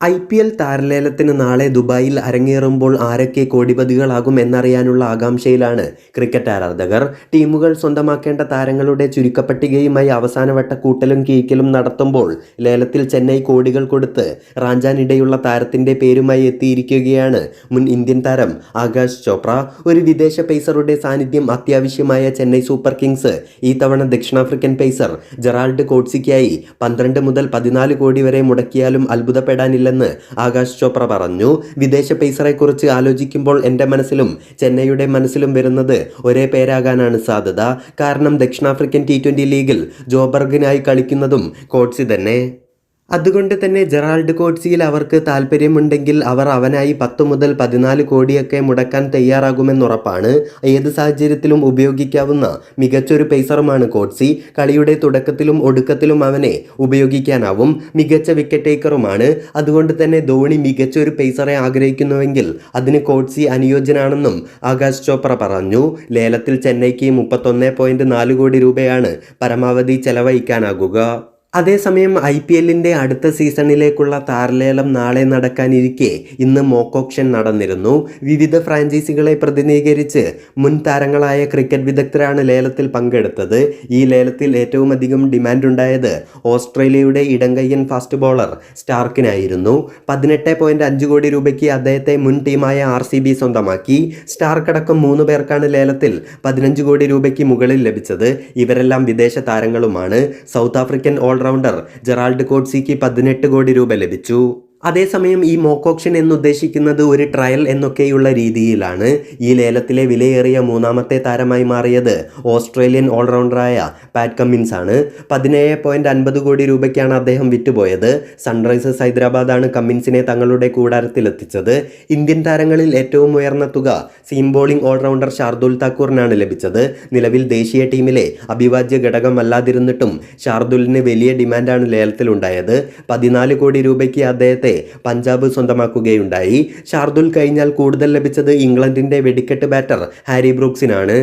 I P L താരലേലത്തിന് നാളെ ദുബായിൽ അരങ്ങേറുമ്പോൾ ആരൊക്കെ കോടിപതികളാകും എന്നറിയാനുള്ള ആകാംക്ഷയിലാണ് ക്രിക്കറ്റ് ആരാധകർ. ടീമുകൾ സ്വന്തമാക്കേണ്ട താരങ്ങളുടെ ചുരുക്കപ്പട്ടികയുമായി അവസാനവട്ട കൂട്ടലും കീക്കലും നടത്തുമ്പോൾ ലേലത്തിൽ ചെന്നൈ കോടികൾ കൊടുത്ത് റാഞ്ചാനിടയുള്ള താരത്തിന്റെ പേരുമായി എത്തിയിരിക്കുകയാണ് മുൻ ഇന്ത്യൻ താരം ആകാശ് ചോപ്ര. ഒരു വിദേശ പേസറുടെ സാന്നിധ്യം അത്യാവശ്യമായ ചെന്നൈ സൂപ്പർ കിങ്സ് ഈ തവണ ദക്ഷിണാഫ്രിക്കൻ പേസർ ജെറാൾഡ് കോട്സിക്കായി പന്ത്രണ്ട് മുതൽ പതിനാല് കോടി വരെ മുടക്കിയാലും അത്ഭുതപ്പെടാനില്ലെന്ന് ആകാശ് ചോപ്ര പറഞ്ഞു. വിദേശ പേസറെക്കുറിച്ച് ആലോചിക്കുമ്പോൾ എന്റെ മനസ്സിലും ചെന്നൈയുടെ മനസ്സിലും വരുന്നത് ഒരേ പേരാകാനാണ് സാധ്യത. കാരണം ദക്ഷിണാഫ്രിക്കൻ ടി ലീഗിൽ ജോബർഗിനായി കളിക്കുന്നതും കോട്സി തന്നെ. അതുകൊണ്ട് തന്നെ ജെറാൾഡ് കോട്സിയിൽ അവർക്ക് താല്പര്യമുണ്ടെങ്കിൽ അവർ അവനായി പത്ത് മുതൽ പതിനാല് കോടിയൊക്കെ മുടക്കാൻ തയ്യാറാകുമെന്നുറപ്പാണ് ഏത് സാഹചര്യത്തിലും ഉപയോഗിക്കാവുന്ന മികച്ചൊരു പേസറുമാണ് കോട്സി. കളിയുടെ തുടക്കത്തിലും ഒടുക്കത്തിലും അവനെ ഉപയോഗിക്കാനാവും. മികച്ച വിക്കറ്റ് ടേക്കറുമാണ് അതുകൊണ്ട് തന്നെ ധോണി മികച്ചൊരു പേസറെ ആഗ്രഹിക്കുന്നുവെങ്കിൽ അതിന് കോട്സി അനുയോജ്യനാണെന്നും ആകാശ് ചോപ്ര പറഞ്ഞു. ലേലത്തിൽ ചെന്നൈക്ക് മുപ്പത്തൊന്ന് കോടി രൂപയാണ് പരമാവധി ചെലവഴിക്കാനാകുക. അതേസമയം ഐ പി എല്ലിന്റെ അടുത്ത സീസണിലേക്കുള്ള താരലേലം നാളെ നടക്കാനിരിക്കെ ഇന്ന് മോക്കോക്ഷൻ നടന്നിരുന്നു. വിവിധ ഫ്രാഞ്ചൈസികളെ പ്രതിനിധീകരിച്ച് മുൻ താരങ്ങളായ ക്രിക്കറ്റ് വിദഗ്ധരാണ് ലേലത്തിൽ പങ്കെടുത്തത്. ഈ ലേലത്തിൽ ഏറ്റവും അധികം ഡിമാൻഡ് ഉണ്ടായത് ഓസ്ട്രേലിയയുടെ ഇടങ്കയ്യൻ ഫാസ്റ്റ് ബോളർ സ്റ്റാർക്കിനായിരുന്നു. പതിനെട്ട് പോയിന്റ് അഞ്ച് കോടി രൂപയ്ക്ക് അദ്ദേഹത്തെ മുൻ ടീമായ ആർ സി ബി സ്വന്തമാക്കി. സ്റ്റാർക്കടക്കം മൂന്ന് പേർക്കാണ് ലേലത്തിൽ പതിനഞ്ച് കോടി രൂപയ്ക്ക് മുകളിൽ ലഭിച്ചത്. ഇവരെല്ലാം വിദേശ താരങ്ങളുമാണ്. സൗത്ത് ആഫ്രിക്കൻ ഓൾറൗണ്ടർ ജെറാൾഡ് കോട്സിക്ക് പതിനെട്ട് കോടി രൂപ ലഭിച്ചു. അതേസമയം ഈ മോക്ക് മോക്കോക്ഷൻ എന്നുദ്ദേശിക്കുന്നത് ഒരു ട്രയൽ എന്നൊക്കെയുള്ള രീതിയിലാണ് ഈ ലേലത്തിലെ വിലയേറിയ മൂന്നാമത്തെ താരമായി മാറിയത് ഓസ്ട്രേലിയൻ ഓൾറൗണ്ടറായ പാറ്റ് കമ്മിൻസ് ആണ്. പതിനേഴ് പോയിന്റ് അൻപത് കോടി രൂപയ്ക്കാണ് അദ്ദേഹം വിറ്റുപോയത്. സൺറൈസേഴ്സ് ഹൈദരാബാദാണ് കമ്മിൻസിനെ തങ്ങളുടെ കൂടാരത്തിലെത്തിച്ചത്. ഇന്ത്യൻ താരങ്ങളിൽ ഏറ്റവും ഉയർന്ന തുക സീം ബോളിംഗ് ഓൾറൗണ്ടർ ഷാർദുൽ താക്കൂറിനാണ് ലഭിച്ചത്. നിലവിൽ ദേശീയ ടീമിലെ അഭിവാജ്യ ഘടകമല്ലാതിരുന്നിട്ടും ഷാർദുലിന് വലിയ ഡിമാൻഡാണ് ലേലത്തിലുണ്ടായത്. പതിനാല് കോടി രൂപയ്ക്ക് അദ്ദേഹത്തെ പഞ്ചാബ് സ്വന്തമാക്കുകയുണ്ടായി. ഷാർദുൽ കഴിഞ്ഞാൽ കൂടുതൽ ലഭിച്ചത് ഇംഗ്ലണ്ടിന്റെ വെടിക്കെട്ട് ബാറ്റർ ഹാരി ബ്രൂക്സിനാണ്.